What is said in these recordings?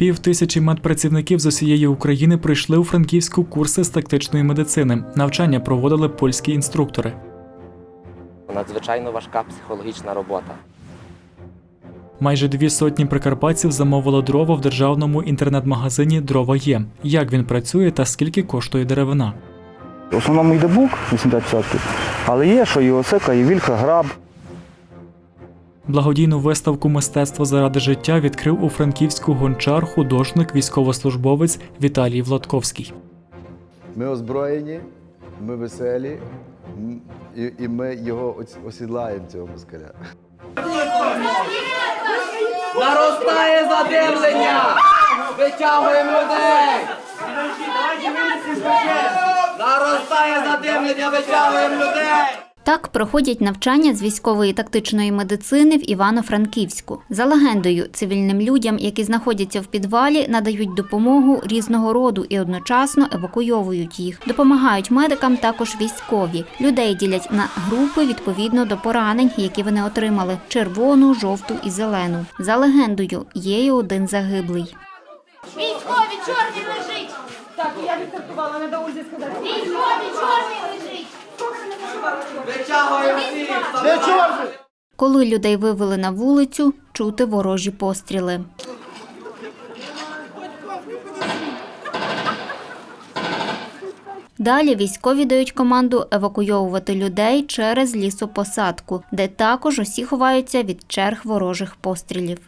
Пів тисячі медпрацівників з усієї України прийшли у франківську курси з тактичної медицини. Навчання проводили польські інструктори. Надзвичайно важка психологічна робота. Майже дві сотні прикарпатців замовили дрова в державному інтернет-магазині Дрова є. Як він працює та скільки коштує деревина? В основному йде бук 80%, але є, що і осика, і вільха, граб. Благодійну виставку Мистецтво заради життя відкрив у Франківську гончар, художник, військовослужбовець Віталій Владковський. Ми озброєні, ми веселі, і, і ми його осідлаємо цього москаля. Наростає задимлення! Витягуємо людей! Наростає задимлення, витягуємо людей! Так проходять навчання з військової тактичної медицини в Івано-Франківську. За легендою, цивільним людям, які знаходяться в підвалі, надають допомогу різного роду і одночасно евакуйовують їх. Допомагають медикам також військові. Людей ділять на групи відповідно до поранень, які вони отримали: червону, жовту і зелену. За легендою, є й один загиблий. Військові чорний лежить. Так, я відсортувала, не до сказати. Військові чорний лежить. Коли людей вивели на вулицю, чути ворожі постріли. Далі військові дають команду евакуйовувати людей через лісопосадку, де також усі ховаються від черг ворожих пострілів.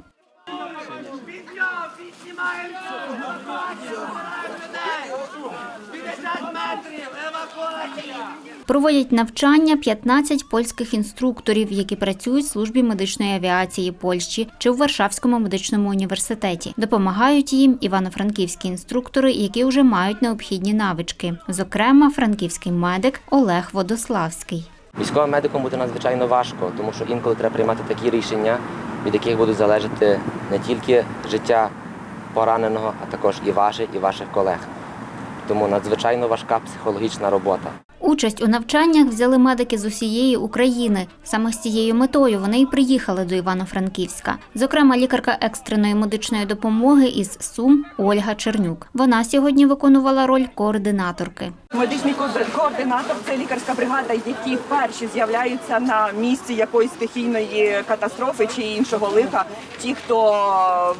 Проводять навчання 15 польських інструкторів, які працюють в службі медичної авіації Польщі чи в Варшавському медичному університеті. Допомагають їм івано-франківські інструктори, які вже мають необхідні навички. Зокрема, франківський медик Олег Водославський. Військовим медиком бути надзвичайно важко, тому що інколи треба приймати такі рішення, від яких будуть залежати не тільки життя пораненого, а також і ваше, і ваших колег. Тому надзвичайно важка психологічна робота. Участь у навчаннях взяли медики з усієї України. Саме з цією метою вони й приїхали до Івано-Франківська. Зокрема, лікарка екстреної медичної допомоги із Сум Ольга Чернюк. Вона сьогодні виконувала роль координаторки. Медичний ко- координатор це лікарська бригада, які перші з'являються на місці якоїсь стихійної катастрофи чи іншого лиха. Ті, хто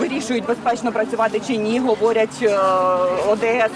вирішують безпечно працювати чи ні, говорять е, ОДС.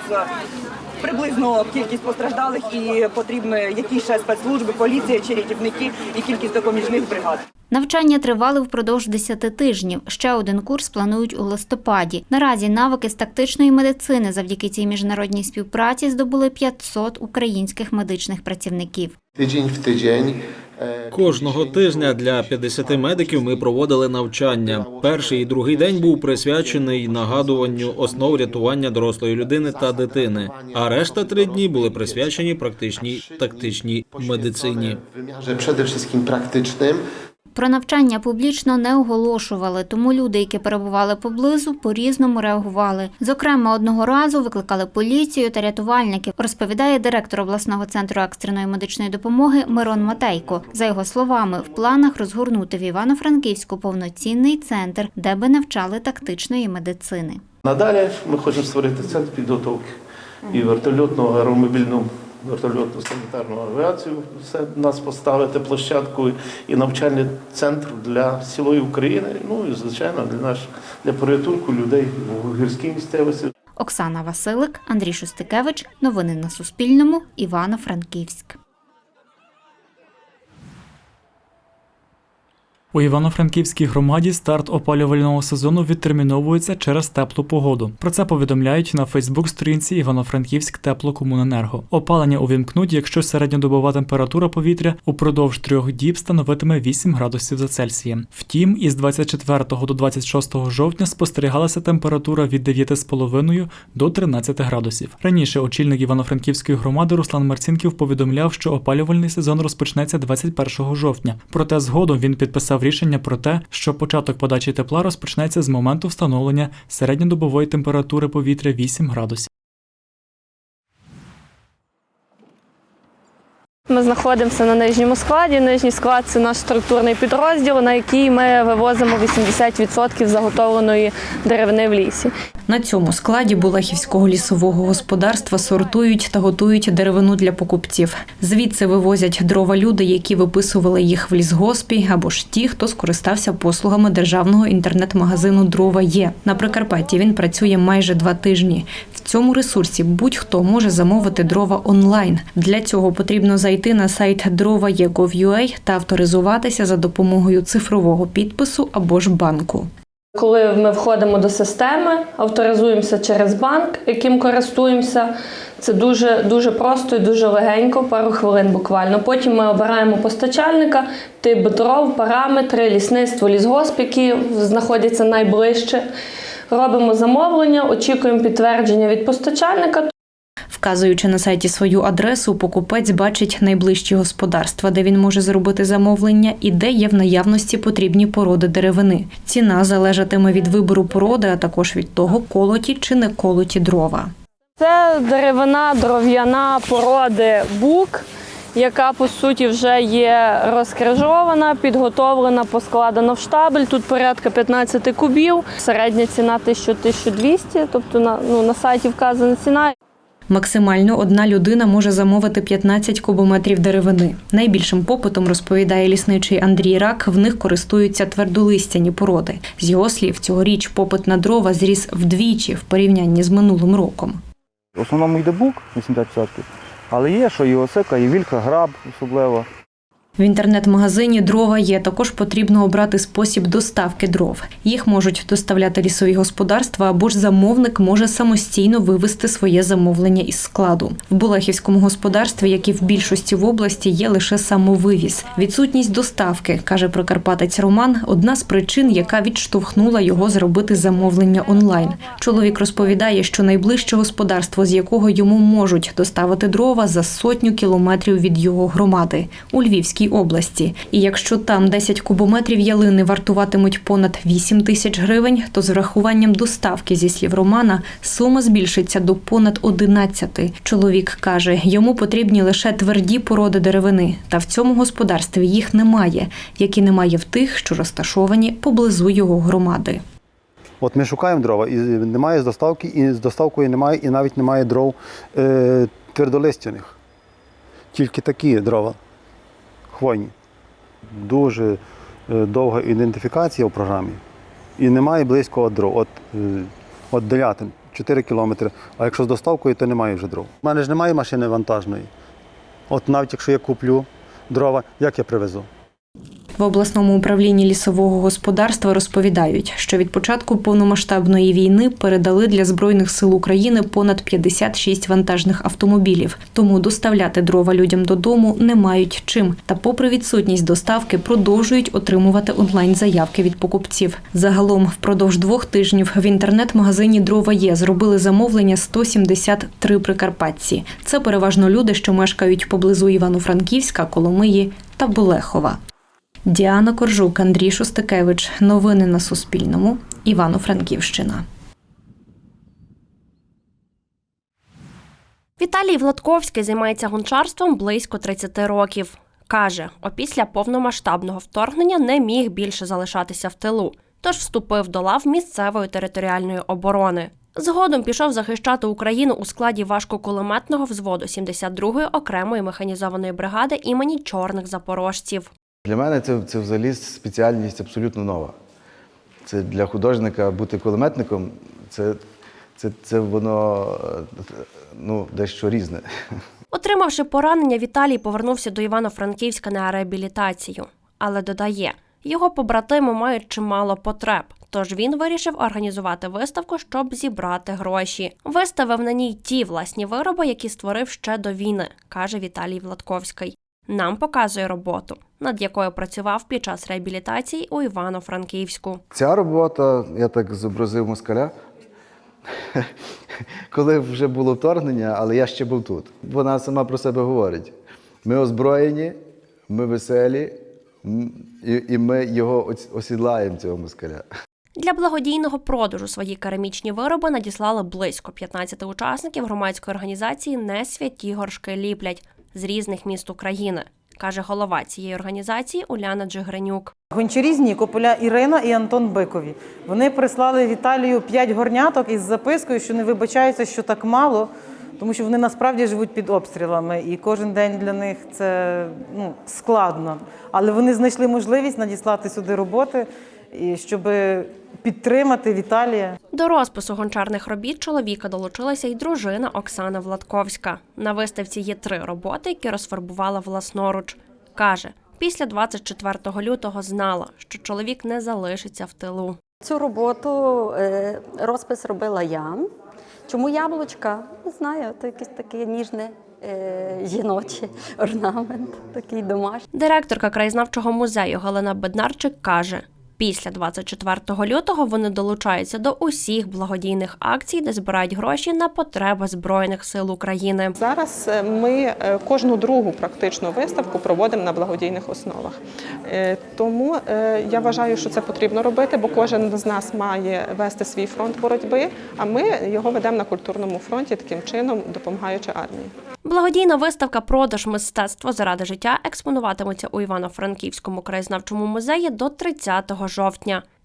Приблизно кількість постраждалих і потрібно які ще спецслужби, поліція чи рятівники і кількість допоміжних бригад. Навчання тривали впродовж 10 тижнів. Ще один курс планують у листопаді. Наразі навики з тактичної медицини завдяки цій міжнародній співпраці здобули 500 українських медичних працівників. Тиждень в тиждень. Е, Кожного тижня для 50 медиків ми проводили навчання. Перший і другий день був присвячений нагадуванню основ рятування дорослої людини та дитини. А решта три дні були присвячені практичній тактичній медицині. Вимірже, wszystkim praktycznym. Про навчання публічно не оголошували, тому люди, які перебували поблизу, по-різному реагували. Зокрема, одного разу викликали поліцію та рятувальників, розповідає директор обласного центру екстреної медичної допомоги Мирон Матейко. За його словами, в планах розгорнути в Івано-Франківську повноцінний центр, де би навчали тактичної медицини. Надалі ми хочемо створити центр підготовки і вертольотну, аеромобільну вертольотну санітарну авіацію. Все нас поставити площадку і навчальний центр для цілої України. Ну і звичайно для наш для порятунку людей в гірській місцевості. Оксана Василик, Андрій Шостикевич. Новини на Суспільному. Івано-Франківськ. У Івано-Франківській громаді старт опалювального сезону відтерміновується через теплу погоду. Про це повідомляють на Фейсбук-сторінці Івано-Франківськ Теплокомуненерго. Опалення увімкнуть, якщо середньодобова температура повітря упродовж трьох діб становитиме 8 градусів за Цельсієм. Втім, із 24 до 26 жовтня спостерігалася температура від 9,5 до 13 градусів. Раніше очільник Івано-Франківської громади Руслан Марцінків повідомляв, що опалювальний сезон розпочнеться 21 жовтня. Проте згодом він підписав рішення про те, що початок подачі тепла розпочнеться з моменту встановлення середньодобової температури повітря 8 градусів. Ми знаходимося на нижньому складі. Нижній склад це наш структурний підрозділ, на який ми вивозимо 80% заготовленої деревини в лісі. На цьому складі Булахівського лісового господарства сортують та готують деревину для покупців. Звідси вивозять дрова люди, які виписували їх в лісгоспі, або ж ті, хто скористався послугами державного інтернет-магазину Дрова є. На Прикарпатті він працює майже два тижні. Цьому ресурсі будь-хто може замовити дрова онлайн. Для цього потрібно зайти на сайт drova.gov.ua та авторизуватися за допомогою цифрового підпису або ж банку. Коли ми входимо до системи, авторизуємося через банк, яким користуємося. Це дуже дуже просто і дуже легенько, пару хвилин буквально. Потім ми обираємо постачальника, тип дров, параметри, лісництво, лісгосп, які знаходяться найближче. Робимо замовлення, очікуємо підтвердження від постачальника. Вказуючи на сайті свою адресу, покупець бачить найближчі господарства, де він може зробити замовлення і де є в наявності потрібні породи деревини. Ціна залежатиме від вибору породи, а також від того, колоті чи не колоті дрова. Це деревина дров'яна породи бук, яка по суті вже є розкрижована, підготовлена, поскладена в штабель. Тут порядка 15 кубів. Середня ціна 1000-1200, тобто на, ну, на сайті вказана ціна. Максимально одна людина може замовити 15 кубометрів деревини. Найбільшим попитом розповідає лісничий Андрій Рак. В них користуються твердолистяні породи. З його слів, цьогоріч попит на дрова зріс вдвічі в порівнянні з минулим роком. В основному йде бук 80%. Але є, що і осика, і вілька, граб особливо. В інтернет-магазині дрова є. Також потрібно обрати спосіб доставки дров. Їх можуть доставляти лісові господарства або ж замовник може самостійно вивести своє замовлення із складу. В Булахівському господарстві, як і в більшості в області, є лише самовивіз. Відсутність доставки, каже прикарпатець Роман, одна з причин, яка відштовхнула його зробити замовлення онлайн. Чоловік розповідає, що найближче господарство, з якого йому можуть доставити дрова, за сотню кілометрів від його громади у Львівській області. І якщо там 10 кубометрів ялини вартуватимуть понад 8 тисяч гривень, то з врахуванням доставки зі слів Романа сума збільшиться до понад 11. Чоловік каже, йому потрібні лише тверді породи деревини, та в цьому господарстві їх немає, як і немає в тих, що розташовані поблизу його громади. От ми шукаємо дрова, і немає з доставки, і з доставкою немає, і навіть немає дров е, твердолистяних. Тільки такі дрова хвойні. Дуже е, довга ідентифікація в програмі. І немає близького дров. От, е, от Делятин 4 кілометри. А якщо з доставкою, то немає вже дров. У мене ж немає машини вантажної. От навіть якщо я куплю дрова, як я привезу? В обласному управлінні лісового господарства розповідають, що від початку повномасштабної війни передали для збройних сил України понад 56 вантажних автомобілів. Тому доставляти дрова людям додому не мають чим. Та, попри відсутність доставки, продовжують отримувати онлайн заявки від покупців. Загалом, впродовж двох тижнів в інтернет-магазині Дрова є зробили замовлення 173 прикарпатці. Це переважно люди, що мешкають поблизу Івано-Франківська, Коломиї та Болехова. Діана Коржук, Андрій Шостакевич. Новини на Суспільному. Івано-Франківщина. Віталій Владковський займається гончарством близько 30 років. Каже, опісля повномасштабного вторгнення не міг більше залишатися в тилу, тож вступив до лав місцевої територіальної оборони. Згодом пішов захищати Україну у складі важкокулеметного взводу 72-ї окремої механізованої бригади імені чорних запорожців. Для мене це, це взагалі спеціальність абсолютно нова. Це для художника бути кулеметником, це, це, це воно е, ну, дещо різне. Отримавши поранення, Віталій повернувся до Івано-Франківська на реабілітацію. Але додає, його побратими мають чимало потреб. Тож він вирішив організувати виставку, щоб зібрати гроші. Виставив на ній ті власні вироби, які створив ще до війни, каже Віталій Владковський. Нам показує роботу, над якою працював під час реабілітації у Івано-Франківську. Ця робота, я так зобразив москаля, коли вже було вторгнення, але я ще був тут. Вона сама про себе говорить. Ми озброєні, ми веселі, і, ми його осідлаємо, цього москаля. Для благодійного продажу свої керамічні вироби надіслали близько 15 учасників громадської організації Не святі горшки ліплять. З різних міст України, каже голова цієї організації Уляна Джигренюк. Гончарі з Нікополя Ірина і Антон Бикові. Вони прислали в Італію п'ять горняток із запискою, що не вибачаються, що так мало, тому що вони насправді живуть під обстрілами, і кожен день для них це ну, складно. Але вони знайшли можливість надіслати сюди роботи, і щоб підтримати Віталія. До розпису гончарних робіт чоловіка долучилася й дружина Оксана Владковська. На виставці є три роботи, які розфарбувала власноруч. Каже, після 24 лютого знала, що чоловік не залишиться в тилу. Цю роботу е, розпис робила я. Чому яблучка? Не знаю, це якийсь такий ніжний е, жіночий орнамент, такий домашній. Директорка краєзнавчого музею Галина Беднарчик каже: після 24 лютого вони долучаються до усіх благодійних акцій, де збирають гроші на потреби Збройних сил України. Зараз е, ми е, кожну другу практичну виставку проводимо на благодійних основах. Е, Тому я вважаю, що це потрібно робити, бо кожен з нас має вести свій фронт боротьби, а ми його ведемо на культурному фронті таким чином, допомагаючи армії. Благодійна виставка Продаж мистецтво заради життя експонуватиметься у Івано-Франківському краєзнавчому музеї до 30 жовтня.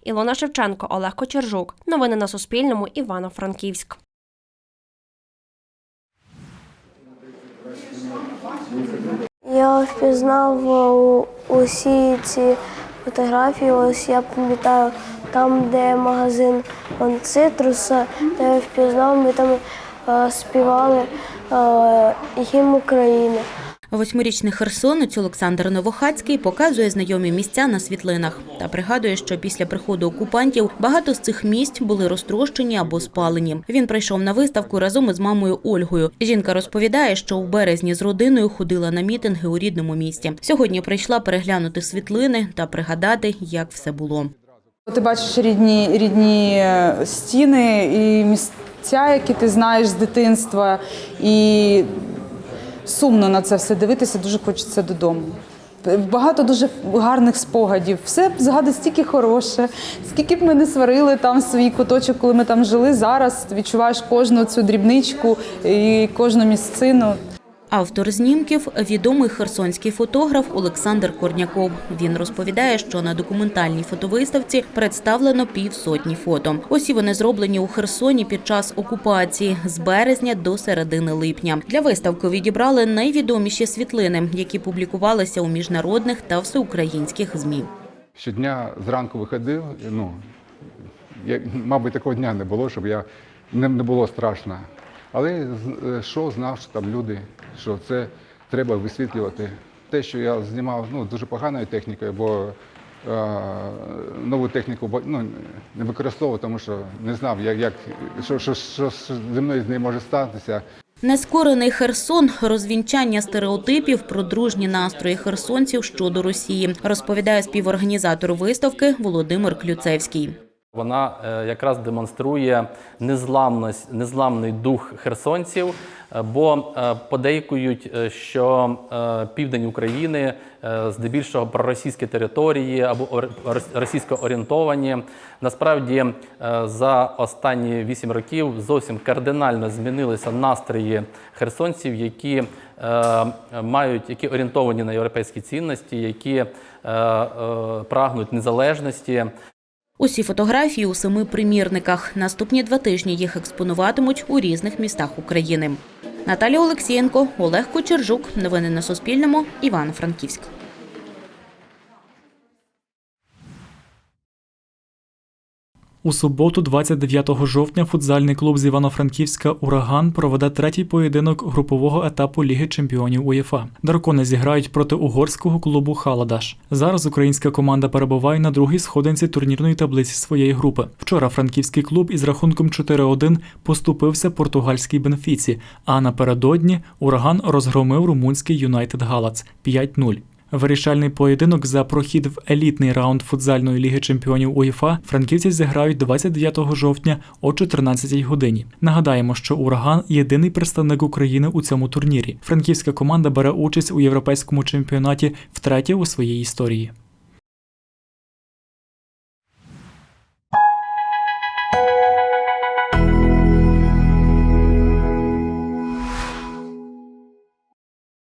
Ілона Шевченко, Олег Кочержук. Новини на Суспільному. Івано-Франківськ. Я впізнав е, усі ці фотографії. Ось я пам'ятаю там, де магазин цитруса, де я впізнав, ми там е, співали е, гімн України. Восьмирічний херсонець Олександр Новохацький показує знайомі місця на світлинах та пригадує, що після приходу окупантів багато з цих місць були розтрощені або спалені. Він прийшов на виставку разом із мамою Ольгою. Жінка розповідає, що у березні з родиною ходила на мітинги у рідному місті. Сьогодні прийшла переглянути світлини та пригадати, як все було. Ти бачиш рідні, рідні е, стіни і місця, які ти знаєш з дитинства, і сумно на це все дивитися, дуже хочеться додому. Багато дуже гарних спогадів. Все згадує стільки хороше, скільки б ми не сварили там свій куточок, коли ми там жили. Зараз відчуваєш кожну цю дрібничку і кожну місцину. Автор знімків відомий херсонський фотограф Олександр Корняков. Він розповідає, що на документальній фотовиставці представлено півсотні фото. Усі вони зроблені у Херсоні під час окупації з березня до середини липня. Для виставки відібрали найвідоміші світлини, які публікувалися у міжнародних та всеукраїнських змі. Щодня зранку виходив. Ну я, мабуть, такого дня не було, щоб я не, не було страшно. Але з- що знав, що там люди, що це треба висвітлювати. Те, що я знімав ну, дуже поганою технікою, бо е, нову техніку ну, не використовував, тому що не знав, як, як, що, що, що зі мною з нею може статися. Нескорений Херсон розвінчання стереотипів про дружні настрої херсонців щодо Росії, розповідає співорганізатор виставки Володимир Клюцевський. Вона е, якраз демонструє незламний дух херсонців, е, бо е, подейкують, що південь України здебільшого проросійські території або російсько орієнтовані. Насправді за останні вісім років зовсім кардинально змінилися настрої херсонців, які мають які орієнтовані на європейські цінності, які прагнуть незалежності. Усі фотографії у семи примірниках. Наступні два тижні їх експонуватимуть у різних містах України. Наталія Олексієнко, Олег Кочержук. Новини на Суспільному. Івано-Франківськ. У суботу, 29 жовтня, футзальний клуб з Івано-Франківська Ураган проведе третій поєдинок групового етапу Ліги Чемпіонів УЄФА. Дракони зіграють проти угорського клубу Халадаш. Зараз українська команда перебуває на другій сходинці турнірної таблиці своєї групи. Вчора франківський клуб із рахунком 4-1 поступився португальській Бенфіці, а напередодні ураган розгромив румунський Юнайтед Галац 5-0. Вирішальний поєдинок за прохід в елітний раунд футзальної ліги чемпіонів УЄФА франківці зіграють 29 жовтня о 14 годині. Нагадаємо, що ураган єдиний представник України у цьому турнірі. Франківська команда бере участь у європейському чемпіонаті втретє у своїй історії.